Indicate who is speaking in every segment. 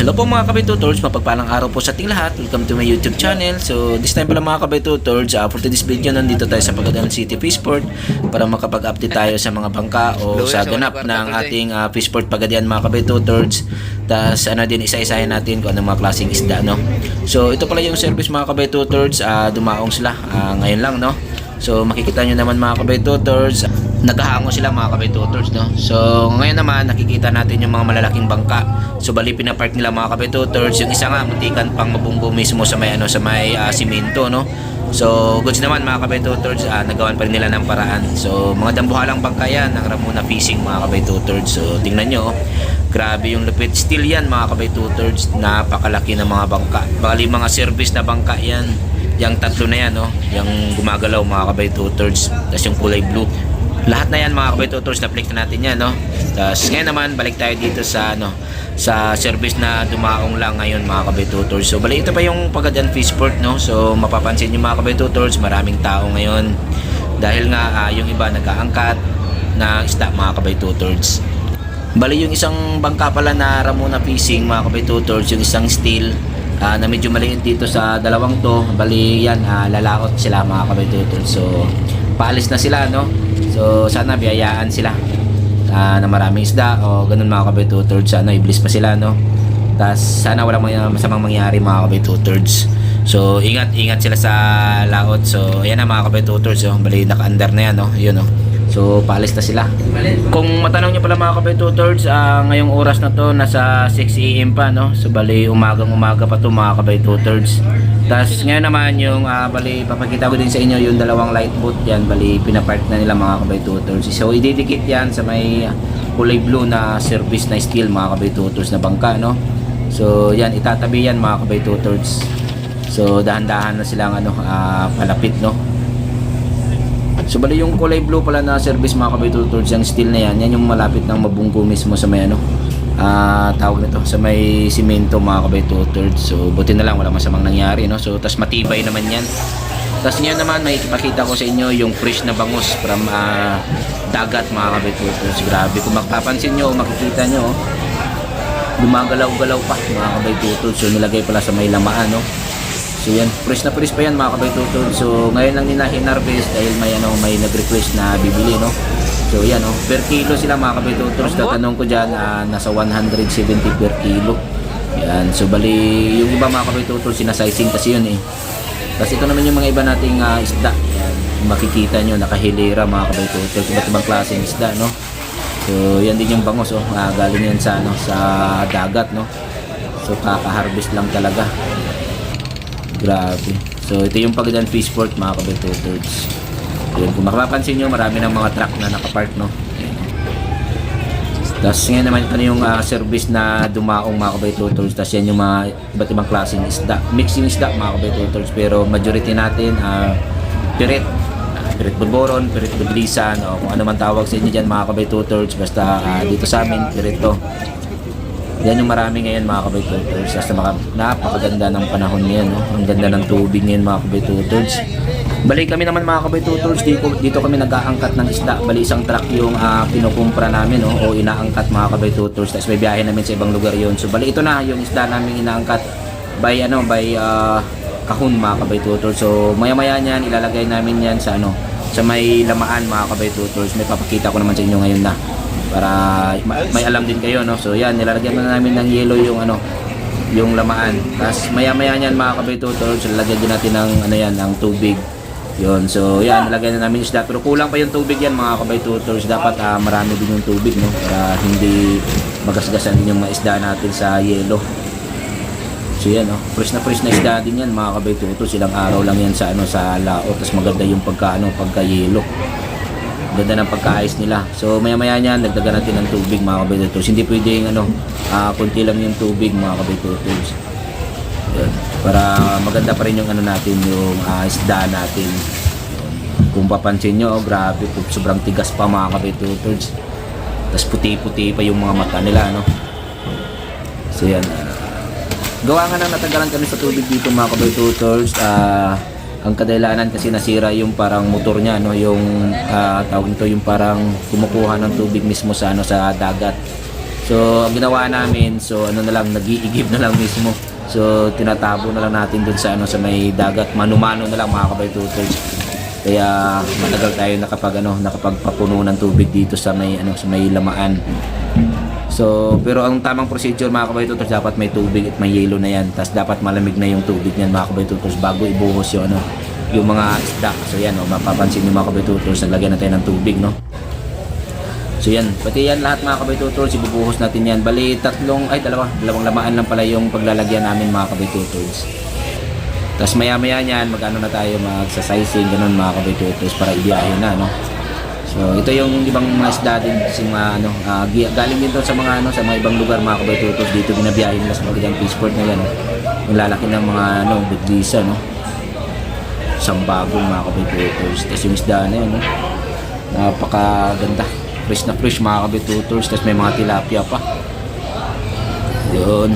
Speaker 1: Hello po mga kabay-tutors, mapagpalang araw po sa ating lahat. Welcome to my YouTube channel. So this time pala mga kabay-tutors, uh, for today's video nandito tayo sa Pagadian City Fishport para makapag-update tayo sa mga bangka o sa ganap ng ating uh, Fishport Pagadian mga kabay-tutors. Tapos ano din isa-isahin natin kung anong mga klaseng isda no. So ito pala yung service mga kabay-tutors, uh, dumaong sila uh, ngayon lang no. So makikita nyo naman mga kabay-tutors, naghahango sila mga kabay-tutors no. So ngayon naman nakikita natin yung mga malalaking bangka. So bali pinapark nila mga kabay-tutors, yung isa nga muntikan pang mabunggo mismo sa may ano sa may uh, simento no. So goods naman mga kabay-tutors, uh, nagawan pa rin nila ng paraan. So mga dambuhalang bangka yan ng Ramona Fishing mga kabay-tutors. So tingnan nyo, oh. grabe yung lupit. Still yan mga kabay-tutors, napakalaki ng mga bangka. Bali mga service na bangka yan. Yung tatlo na yan, no? Yung gumagalaw mga kabay two-thirds. Tapos yung kulay blue. Lahat na yan mga kabay two-thirds, na-flex na natin yan, no? Tapos ngayon naman, balik tayo dito sa, ano, sa service na dumaong lang ngayon mga kabay two-thirds. So, bali ito pa yung Pagadian Fishport, no? So, mapapansin nyo mga kabay two-thirds, maraming tao ngayon. Dahil nga, ah, yung iba nag-aangkat na isda mga kabay two-thirds. Bali yung isang bangka pala na Ramona Fishing mga kabay two-thirds, yung isang steel ah, na medyo maliit dito sa dalawang to. Bali yan ah, lalaot sila mga kabay-tutol so paalis na sila no? So sana biyayaan sila ah, na maraming isda o ganun mga kabay-tutol sana iblis pa sila no? Tas sana walang mga masamang mangyari mga kabay-tutols so ingat ingat sila sa laot. So ayan na mga kabay-tutols so, bali naka-under na yan no? Yun no So, paalis na sila. Kung matanong nyo pala mga kabay-tutors, ah, ngayong oras na to, nasa 6 a.m. pa, no? So, bali, umagang umaga pa to mga kabay-tutors. Tapos, ngayon naman, yung, ah, bali, papakita ko din sa inyo yung dalawang light boat yan. Bali, pinapark na nila mga kabay-tutors. So, ididikit yan sa may kulay blue na service na steel mga kabay-tutors na bangka, no? So, yan, itatabi yan mga kabay-tutors. So, dahan-dahan na silang, ano, ah, palapit, no? So bali yung kulay blue pala na service mga kabay-tutors, yung steel na yan, yan yung malapit ng mabunggo mismo sa may ano, ah tawag nito, sa may simento mga kabay-tutors. So buti na lang wala masamang nangyari no. So tas matibay naman yan. Tas ngayon naman may ipakita ko sa inyo yung fresh na bangus from ah, dagat mga kabay-tutors. Grabe kung magpapansin nyo, makikita nyo, oh, gumagalaw-galaw pa mga kabay-tutors. So nilagay pala sa may lamaan no. So yan, fresh na fresh pa yan mga kabay-tutol. So ngayon lang nila hinarvest dahil may ano may nag-request na bibili no. So yan oh, per kilo sila mga kabay-tutol. So tatanong ko diyan nasa 170 per kilo. Yan, so bali yung iba mga kabay-tutol sinasizing kasi yun eh. Kasi ito naman yung mga iba nating ah, isda. Yan, makikita nyo nakahilera mga kabay-tutol. Iba't ibang klaseng isda no. So yan din yung bangos oh, Ah, galing yan sa ano sa dagat no. So kaka-harvest lang talaga. Grabe. So, ito yung Pagdan Fishport, mga kabay-tutors. Yun, kung makapapansin nyo, marami ng mga truck na nakapark, no? Ayan. Tapos ngayon naman na yung ah, service na dumaong mga kabay-tutors. Tapos yan yung mga iba't ibang klaseng isda. Mixing isda, mga kabay-tutors. Pero majority natin, ah, pirit. Ah, pirit boboron, pirit budlisan, o kung ano man tawag sa inyo dyan, mga kabay-tutors. Basta ah, dito sa amin, pirit to. Yan yung marami ngayon mga kabay-tutors. Basta maka, napakaganda ng panahon ngayon. No? Ang ganda ng tubig ngayon mga kabay-tutors. Balik kami naman mga kabay-tutors. Dito, dito kami nag-aangkat ng isda. Bali isang truck yung uh, pinukumpra namin no? o inaangkat mga kabay-tutors. Tapos may biyahe namin sa ibang lugar yon So bali ito na yung isda namin inaangkat by ano by uh, kahon mga kabay-tutors. So maya-maya niyan ilalagay namin yan sa ano sa may lamaan mga kabay-tutors. May papakita ko naman sa inyo ngayon na para ma- may alam din kayo no? So yan nilalagyan na namin ng yellow yung ano yung lamaan. Tapos maya maya niyan mga kabay-tutors so, lalagyan din natin ng ano yan ng tubig. Yun so yan nilagyan na namin isda. Pero kulang pa yung tubig yan mga kabay-tutors dapat ah, marami din yung tubig no? Para hindi magasgasan din yung mga isda natin sa yellow So yan oh, fresh na fresh na isda din yan mga kabay-tutors ilang araw lang yan sa ano sa laot tapos maganda yung pagka ano pagka yelo ganda ng pagkaayos nila. So maya maya niyan, dagdagan natin ng tubig mga kabay-tutors. Hindi pwedeng ano, ah kunti lang yung tubig mga kabay-tutors. Yan. Para maganda pa rin yung ano natin, yung ah, isda natin. Kung papansin nyo, oh, grabe, sobrang tigas pa mga kabay-tutors. Tapos puti-puti pa yung mga mata nila, no? So yan. ah, gawa nga nang natagalan kami sa tubig dito mga kabay-tutors. Ah, ang kadahilanan kasi nasira yung parang motor niya no yung ah, tawag nito yung parang kumukuha ng tubig mismo sa ano sa dagat So, ang ginawa namin, so ano na lang, nag-iigib na lang mismo. So, tinatabo na lang natin dun sa ano sa may dagat, manumano na lang mga kabaytuters. Kaya matagal tayo nakapag ano, nakapagpapuno ng tubig dito sa may ano sa may lamaan. So, pero ang tamang procedure mga kabaytuters, dapat may tubig at may yelo na yan. Tapos dapat malamig na yung tubig niyan mga kabaytuters bago ibuhos yung ano, yung mga isda. So yan, oh, mapapansin niyo mga kabaytuters, naglagyan na tayo ng tubig, no? So yan, pati yan lahat mga kabaytutors, ibubuhos natin yan. Bali, tatlong, ay dalawa, dalawang lamaan lang pala yung paglalagyan namin mga kabaytutors. Tapos maya maya niyan, mag-ano na tayo, mag-sizing, ganun mga kabaytutors para ibiyahin na, no? So ito yung ibang mga isda din sa mga ano, gi- galing din to sa mga ano, sa mga ibang lugar mga kabaytutors dito binabiyahe nila sa Pagadian Peaceport na yan. Yung lalaki ng mga ano, bigdisa, no? Sambagong mga kabaytutors. Tapos yung isda na yun, no? Napakaganda. Fresh na fresh mga kabaytutors. Tapos may mga tilapia pa. Yun.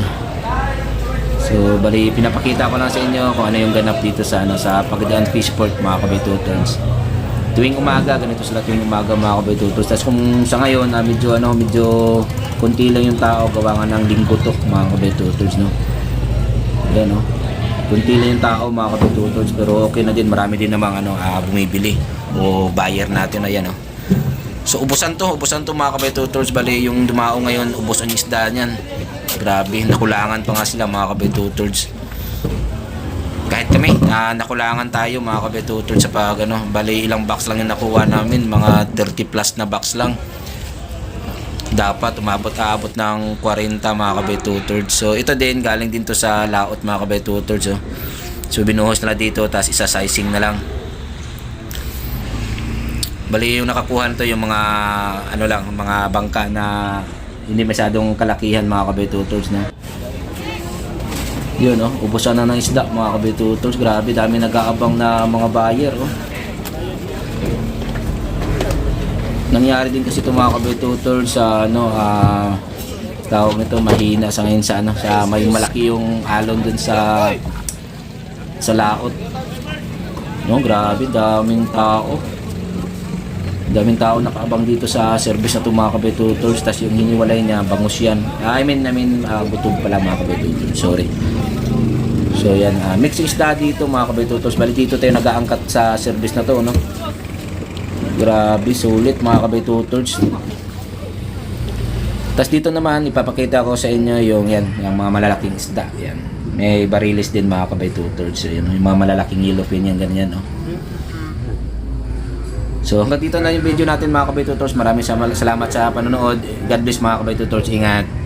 Speaker 1: So, bali, pinapakita ko lang sa inyo kung ano yung ganap dito sa, ano, sa Pagdaan Fishport, mga kabay-tutors. Tuwing umaga, ganito sila tuwing umaga, mga kabay-tutors. Tapos kung sa ngayon, ah, medyo, ano, medyo kunti lang yung tao, gawa nga ng linggo to, mga kabay-tutors, no? Yan, no? Kunti lang yung tao, mga kabay-tutors, pero okay na din, marami din namang, ano, ah, bumibili o buyer natin, ayan, no? So, ubusan to, ubusan to, mga kabay-tutors. Bali, yung dumao ngayon, ubos ang isda niyan. Grabe, nakulangan pa nga sila mga kabetutors. Kahit kami, ah, nakulangan tayo mga kabetutors sa pag ano, bali ilang box lang yung nakuha namin, mga 30 plus na box lang. Dapat umabot-abot ng 40 mga kabetutors. So ito din, galing din to sa laot mga kabetutors. Oh. So binuhos na dito, tapos isa-sizing na lang. Bali yung nakakuha nito yung mga ano lang, mga bangka na hindi masyadong kalakihan mga kabetutors na. Yun oh, ubusan na ng isda mga kabetutors. Grabe, dami nag-aabang na mga buyer oh. Nangyari din kasi ito mga kabetutors sa ano ah tawag nito mahina sa ngayon sa ano sa may malaki yung alon dun sa sa laot. No, grabe, daming tao daming tao nakaabang dito sa service na mga kabetutors tapos yung hiniwalay niya bangus yan I mean, I mean uh, butog pala mga kabetutors sorry so yan uh, mixing isda dito mga kabetutors bali dito tayo nag-aangkat sa service na to no grabe sulit mga kabetutors tapos dito naman ipapakita ko sa inyo yung yan yung mga malalaking isda yan may barilis din mga kabetutors so, yun, yung mga malalaking yellowfin yan ganyan no So hanggang dito na yung video natin mga kabay tutors. Maraming salamat sa panonood. God bless mga kabay tutors. Ingat.